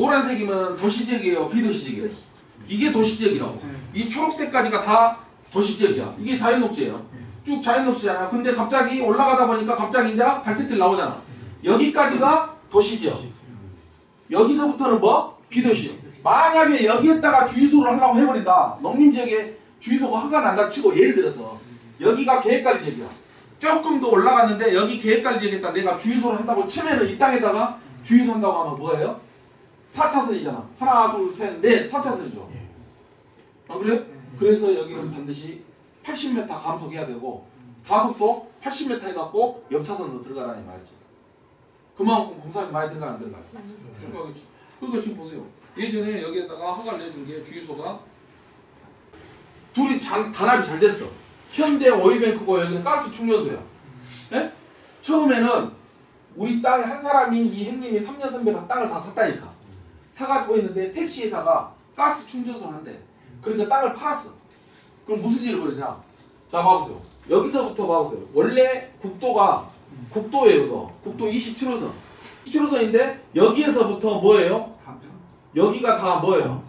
노란색이면 도시지역이에요, 비도시지역이에요. 이게 도시지역이라고. 이 초록색까지가 다 도시지역이야. 이게 자연녹지예요. 쭉 자연녹지잖아. 근데 갑자기 올라가다 보니까 갑자기 이제 갈색들 나오잖아. 여기까지가 도시지역. 여기서부터는 뭐? 비도시역. 만약에 여기에다가 주유소를 하려고 해버린다. 농림지역에 주유소가 허가 난다 치고 예를 들어서 여기가 계획관리 지역이야. 조금 더 올라갔는데 여기 계획관리 지역에다 내가 주유소를 한다고 치면은 이 땅에다가 주유소 한다고 하면 뭐예요? 4차선이잖아. 하나, 둘, 셋, 넷, 4차선이죠. 안 그래요? 그래서 여기는 반드시 80m 감속해야 되고 가속도 80m 해갖고 옆 차선으로 들어가라는 말이지. 그만큼 공사비 많이 들어가 안 들어가요? 들어가겠지. 그러니까 지금 보세요. 예전에 여기에다가 허가를 내준 게 주유소가 둘이 잘, 단합이 잘 됐어. 현대 오일뱅크고 여기는 가스 충전소야. 예? 처음에는 우리 땅에 한 사람이 이 형님이 3년 선배가 땅을 다 샀다니까. 사가지고 있는데 택시 회사가 가스 충전소를 한대. 그러니까 땅을 팔았어. 그럼 무슨 일을 벌이냐? 자 봐보세요. 여기서부터 봐보세요. 원래 국도가 국도예요, 이거. 국도 27호선. 27호선인데 여기에서부터 뭐예요? 여기가 다 뭐예요?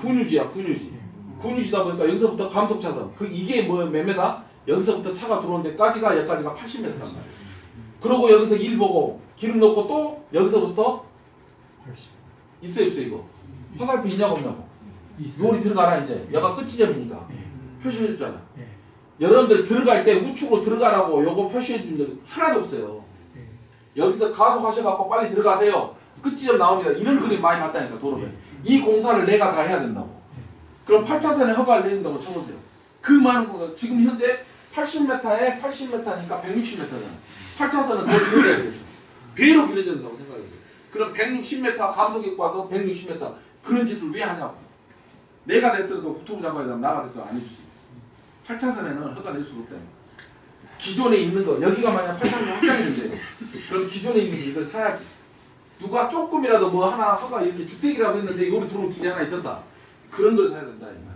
군유지야, 군유지. 군유지다 보니까 여기서부터 감속 차선. 그 이게 뭐 몇 메다? 여기서부터 차가 들어오는 데까지가 여기까지가 80m란 말이야. 그러고 여기서 일 보고 기름 넣고 또 여기서부터 있어요, 없어요, 이거? 화살표 있냐고 없냐고. 요리 들어가라 이제. 여가 끝 지점이니까. 표시해줬잖아. 여러분들 들어갈 때 우측으로 들어가라고 요거 표시해준 적 하나도 없어요. 여기서 가속하셔갖고 빨리 들어가세요. 끝 지점 나옵니다. 이런 그림 많이 봤다니까 도로에. 이 공사를 내가 다 해야 된다고. 그럼 8차선에 허가를 내린다고 쳐보세요. 그 많은 공사 지금 현재 80m에 80m니까 160m잖아. 8차선은 더 길어야겠죠. 배로 길어져야 된다고 생각해보세요. 그럼 160m 감속입고 와서 160m 그런 짓을 왜 하냐고. 내가 됐더라도 국토부 장관이 되면 나가 됐더라도 안 해주지. 8차선에는 허가 낼 수가 없다. 기존에 있는 거 여기가 만약 8차선 확장이 된대요. 그럼 기존에 있는 이걸 사야지. 누가 조금이라도 뭐 하나 허가 이렇게 주택이라고 했는데 여기 들어온 길이 하나 있었다. 그런 걸 사야 된다 이 말.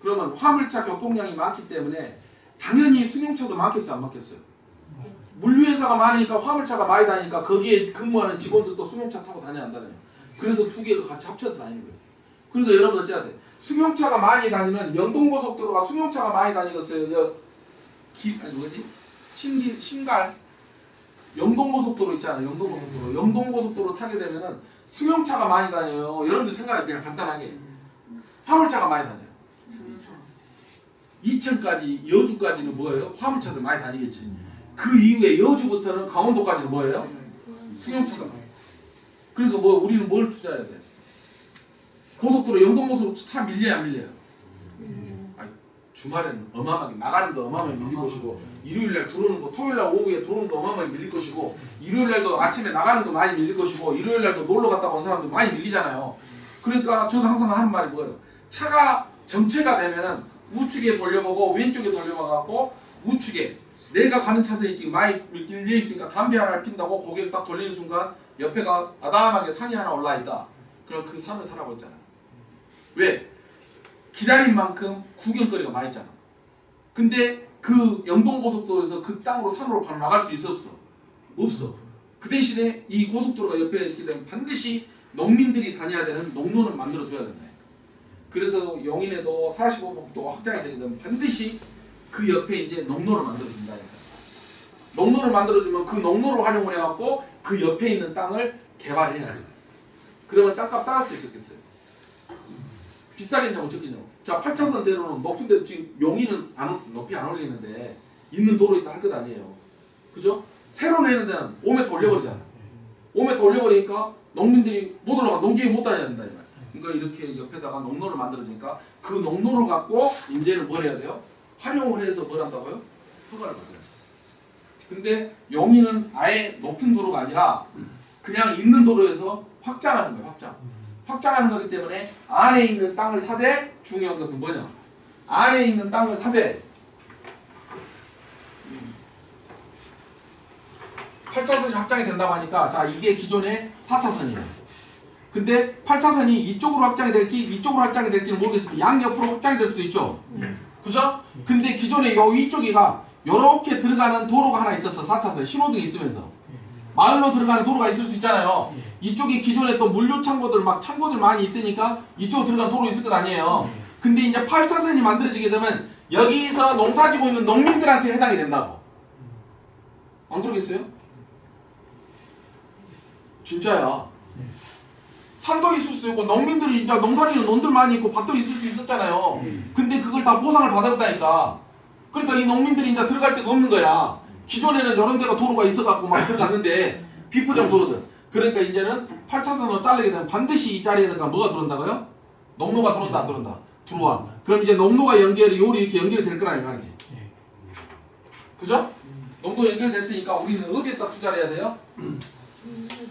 그러면 화물차 교통량이 많기 때문에 당연히 승용차도 많겠어요 안 많겠어요? 물류회사가 많으니까 화물차가 많이 다니니까 거기에 근무하는 직원들도 승용차 타고 다녀야 한다잖아요. 그래서 두 개가 같이 합쳐서 다니는 거예요. 그러니까 여러분 어찌해야 돼? 승용차가 많이 다니는 영동고속도로가 승용차가 많이 다니겠어요. 여, 기, 아니 뭐지? 신기, 신갈 영동고속도로 있잖아요. 영동고속도로. 영동고속도로 타게 되면은 승용차가 많이 다녀요. 여러분들 생각해 그냥 간단하게 화물차가 많이 다녀요. 이천까지 여주까지는 뭐예요? 화물차들 많이 다니겠지. 그 이후에 여주부터는 강원도까지는 뭐예요? 승용차가. 그러니까 뭐 우리는 뭘 투자해야 돼? 고속도로 영동고속도로 차 밀려야 안 밀려요? 아니, 주말에는 어마어마하게 나가는 거 어마어마하게 밀릴 것이고 일요일날 들어오는 거 토요일날 오후에 들어오는 거 어마어마하게 밀릴 것이고 일요일날도 아침에 나가는 거 많이 밀릴 것이고 일요일날도 놀러 갔다 온 사람들 많이 밀리잖아요. 그러니까 저는 항상 하는 말이 뭐예요? 차가 정체가 되면은 우측에 돌려보고 왼쪽에 돌려봐갖고 우측에 내가 가는 차선이 지금 많이 밀려 있으니까 담배 하나를 핀다고 고개를 딱 돌리는 순간 옆에가 아담하게 산이 하나 올라 있다. 그럼 그 산을 사라고 했잖아. 왜? 기다린 만큼 구경거리가 많이 있잖아. 근데 그 영동고속도로에서 그 땅으로 산으로 바로 나갈 수 있어 없어? 없어. 그 대신에 이 고속도로가 옆에 있기 때문에 반드시 농민들이 다녀야 되는 농로를 만들어줘야 된다. 그래서 용인에도 45번도 확장이 되게 되면 반드시 그 옆에 이제 농로를 만들어준다. 농로를 만들어주면 그 농로를 활용을 해갖고 그 옆에 있는 땅을 개발해야죠. 그러면 땅값 싸갔어요, 적겠어요? 비싸겠냐고 적겠냐고. 자, 8차선 대로는 높은데 지금 용인은 안, 올- 높이 안 올리는데 있는 도로 있다 할 것 아니에요. 그죠? 새로 내는 데는 5m 올려버리잖아. 5m 올려버리니까 농민들이 못 올라가, 농기에 못 다녀야 된다. 이 말. 그러니까 이렇게 옆에다가 농로를 만들어주니까 그 농로를 갖고 이제는 뭘 해야 돼요? 활용을 해서 뭘 한다고요? 허가를 받아요. 근데 용인은 아예 높은 도로가 아니라 그냥 있는 도로에서 확장하는 거예요. 확장. 확장하는 거기 때문에 안에 있는 땅을 사되 중요한 것은 뭐냐? 안에 있는 땅을 사되 8차선이 확장이 된다고 하니까 자 이게 기존의 4차선이에요. 근데 8차선이 이쪽으로 확장이 될지 이쪽으로 확장이 될지는 모르겠지만 양옆으로 확장이 될 수도 있죠. 그죠? 근데 기존에 요 이쪽이가 요렇게 들어가는 도로가 하나 있었어. 4차선 신호등이 있으면서 마을로 들어가는 도로가 있을 수 있잖아요. 예. 이쪽에 기존에 또 물류 창고들 막 창고들 많이 있으니까 이쪽으로 들어가는 도로 있을 것 아니에요. 예. 근데 이제 8차선이 만들어지게 되면 여기서 농사 지고 있는 농민들한테 해당이 된다고. 안 그러겠어요? 진짜야. 예. 산도 있을 수 있고 농민들이 이제 농사 지는 논들 많이 있고 밭도 있을 수 있었잖아요. 근데 그걸 다 보상을 받았다니까. 그러니까 이 농민들이 이제 들어갈 데가 없는 거야. 기존에는 이런 데가 도로가 있어갖고 막 들어갔는데 비포장 도로든. 그러니까 이제는 8차선으로 자르게 되면 반드시 이 자리에다가 뭐가 들어온다고요? 농로가 들어온다 안 들어온다? 들어와. 그럼 이제 농로가 연결이 요리 이렇게 연결이 될 거라는 말이지. 예. 그죠? 농도 연결됐으니까 우리는 어디에다 투자를 해야 돼요?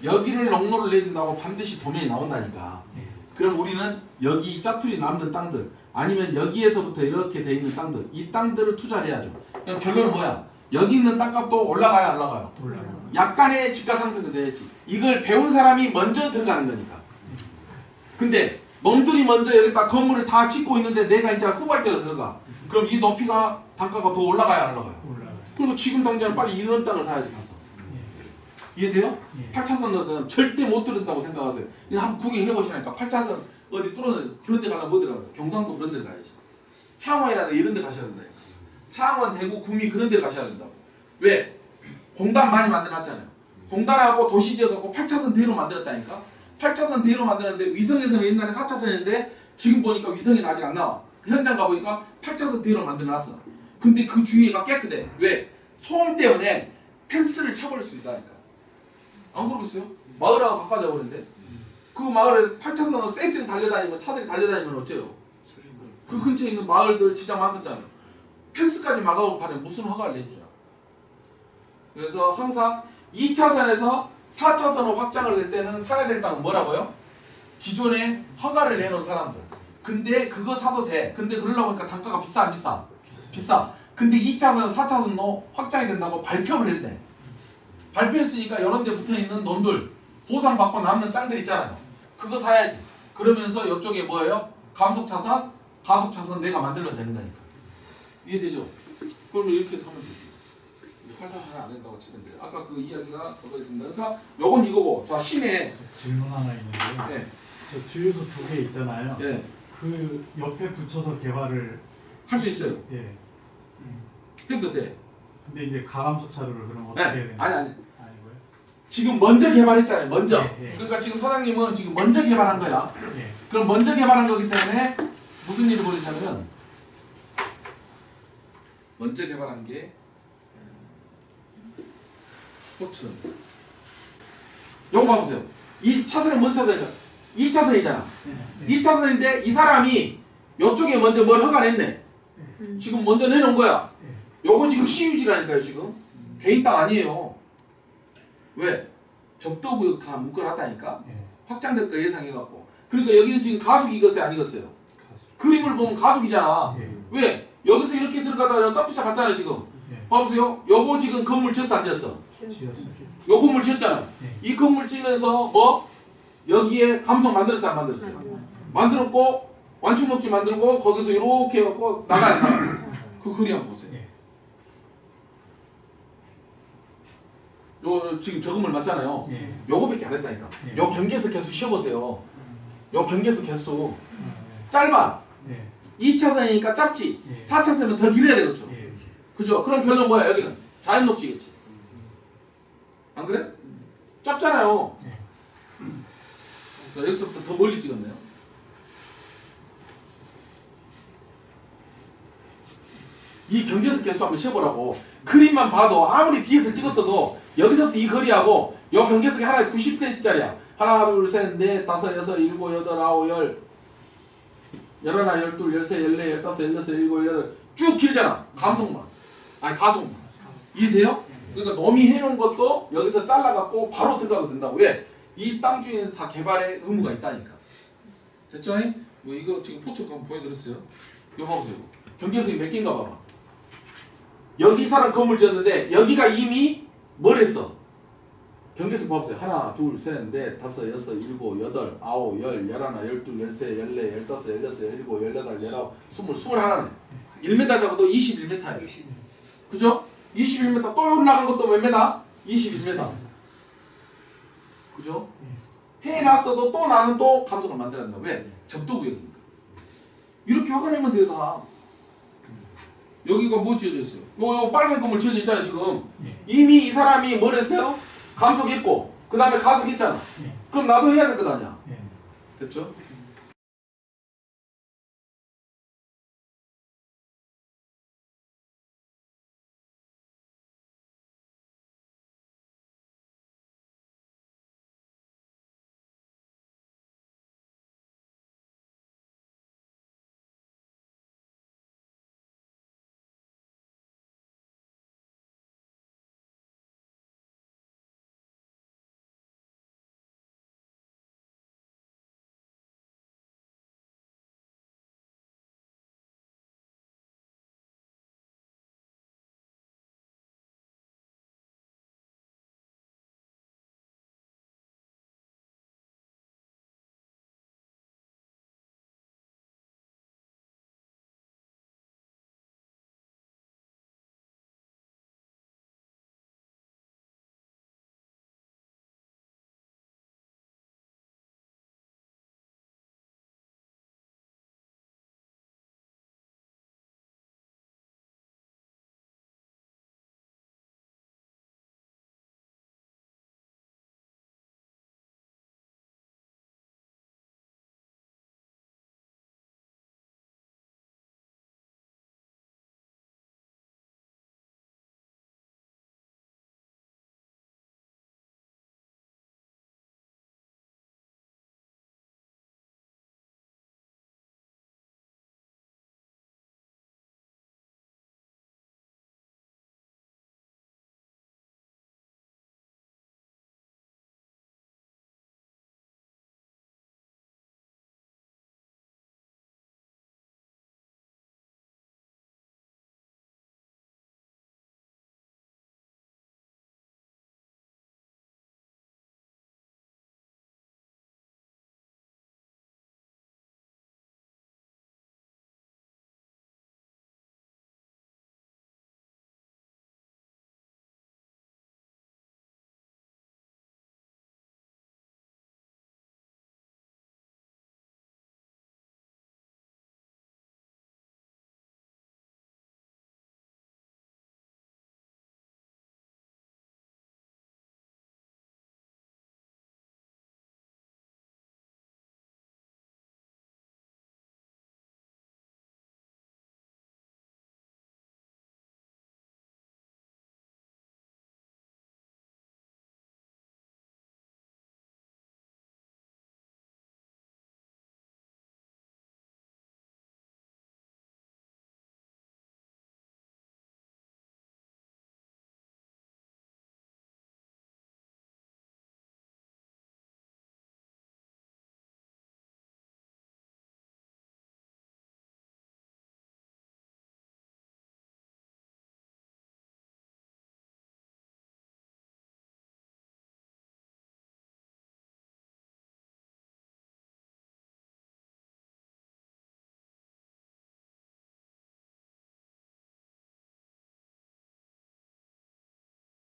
여기를 농로를 내준다고 반드시 도면이 나온다니까. 예. 그럼 우리는 여기 짜투리 남는 땅들 아니면 여기에서부터 이렇게 돼 있는 땅들 이 땅들을 투자를 해야죠. 그럼 결론은 뭐야? 여기 있는 땅값도 올라가야 안 올라가요? 올라가요. 약간의 집가 상승도 돼야지. 이걸 배운 사람이 먼저 들어가는 거니까. 근데 놈들이 먼저 여기다 건물을 다 짓고 있는데 내가 이제 후발대로 들어가. 그럼 이 높이가 단가가 더 올라가야 안 올라가요? 올라가요. 그리고 지금 당장 빨리 이런 땅을 사야지 가서. 예. 이해돼요? 예. 8차선은 절대 못 들은다고 생각하세요. 이거 한번 구경해 보시라니까 8차선 어디 뚫어는 그런 데 가려면 못 들어가요. 경상도 그런 데 가야지. 창원이라도 이런 데 가셔야 된다. 창원, 대구, 구미 그런 데 가셔야 된다고. 왜? 공단 많이 만들어놨잖아요. 공단하고 도시지어갖고 8차선 대로 만들었다니까. 8차선 대로 만들었는데 위성에서는 옛날에 4차선인데 지금 보니까 위성이 아직 안 나와. 그 현장 가보니까 8차선 대로 만들어놨어. 근데 그 주위가 깨끗해. 왜? 소음 때문에 펜스를 쳐버릴 수 있다니까. 안 그러겠어요? 마을하고 가까워져 버는데 그 마을에 8차선으로 쌩쌩 달려다니면 차들이 달려다니면 어째요? 그 근처에 있는 마을들 지장 많겠잖아요. 펜스까지 막아온 판에 무슨 허가를 내주냐. 그래서 항상 2차선에서 4차선으로 확장을 낼 때는 사야 될 땅은 뭐라고요? 기존에 허가를 내놓은 사람들. 근데 그거 사도 돼. 근데 그러려고 하니까 단가가 비싸 안 비싸? 비싸. 근데 2차선, 4차선로 확장이 된다고 발표를 했대. 발표했으니까 여러 데 붙어 있는 논들 보상받고 남는 땅들 있잖아요. 그거 사야지. 그러면서 이쪽에 뭐예요? 감속 차선, 가속 차선 내가 만들면 되는 거니까. 이해되죠? 그러면 이렇게 사면 되지. 8차선은 안 된다고 치면 돼요. 아까 그 이야기가 그거 있습니다. 그러니까 요건 이거고. 자, 시내. 저 질문 하나 있는데요. 예. 저 주유소 두 개 있잖아요. 예. 그 옆에 붙여서 개발을 할 수 있어요. 예. 해도 돼. 근데 이제 가감속 차로를 그럼 어떻게 네. 해야 되나요? 아니 아니. 지금 먼저 개발했잖아요. 먼저. 예, 예. 그러니까 지금 사장님은 지금 먼저 개발한 거야. 예. 그럼 먼저 개발한 거기 때문에 무슨 일이 벌어지냐면 먼저 개발한 게 포천 요거 봐보세요 이 차선은 뭔 차선이야? 2차선이잖아 예. 2차선인데 이 사람이 요쪽에 먼저 뭘 허가냈네 지금 먼저 내놓은 거야 요거 지금 시유지라니까요 지금 개인 땅 아니에요 왜? 적도구역 다 묶어놨다니까 예. 확장될 거 예상해갖고 그러니까 여기는 지금 가속이 익었어요 안 익었어요? 가수. 그림을 보면 가속이잖아 예. 왜? 여기서 이렇게 들어가다가 점프차 갔잖아요 지금 예. 봐보세요 요거 지금 건물 지었어 안 지었어? 지었어요. 요 건물 지었잖아요 예. 이 건물 지면서 뭐? 여기에 감성 만들었어 안 만들었어요? 만들었고 완충 녹지 만들고 거기서 이렇게 해갖고 나가야 나가 그 그림 한번 보세요 예. 요 지금 저 건물 맞잖아요 예. 요거밖에 안 했다니까 예. 요 경계에서 계속 쉬어보세요 요 경계에서 계속 아, 짧아 예. 2차선이니까 짧지 예. 4차선은 더 길어야 되겠죠 예. 그죠? 그럼 결론 뭐야 여기는 자연 녹지겠지 안 그래? 짧잖아요 예. 자, 여기서부터 더 멀리 찍었네요 이 경계에서 계속 한번 쉬어보라고 그림만 봐도 아무리 뒤에서 찍었어도 여기서부터 이 거리하고 요 경계석이 하나에 90cm짜리야. 하나 둘 셋 넷 다섯 여섯 일곱 여덟 아홉 열. 열하나 열둘 열세 열네 열다섯 열여섯 일곱 여덟. 쭉 길잖아. 감속만. 아니 가속만. 이해돼요? 그러니까 놈이 해놓은 것도 여기서 잘라갖고 바로 들어가도 된다고. 왜? 이 땅 주인은 다 개발의 의무가 있다니까. 됐죠? 뭐 이거 지금 포츠 한번 보여드렸어요. 이거 봐보세요 경계석이 몇 개인가 봐봐. 여기 사람 건물 지었는데 여기가 이미 뭘 했어? 경계석 봐보세요. 하나, 둘, 셋, 넷, 다섯, 여섯, 일곱, 여덟, 아홉, 열, 열하나, 열둘, 열세, 열네, 열다섯, 열여섯, 열일곱, 열여덟, 열아홉, 스물, 스물하나네. 1m 잡아도 21m예요. 그죠? 21m 또 올라간 것도 몇 m? 21m. 그죠? 해놨어도 또 나는 또 감속을 만들어낸다. 왜? 접도 구역이니까. 이렇게 확인하면 돼요 다. 여기가 뭐 지어져 있어요? 요, 요 빨간 건물 지어져 있잖아요 지금. 예. 이미 이 사람이 뭘 했어요? 감속했고 그 다음에 가속했잖아. 예. 그럼 나도 해야 될거 아니야. 예. 됐죠?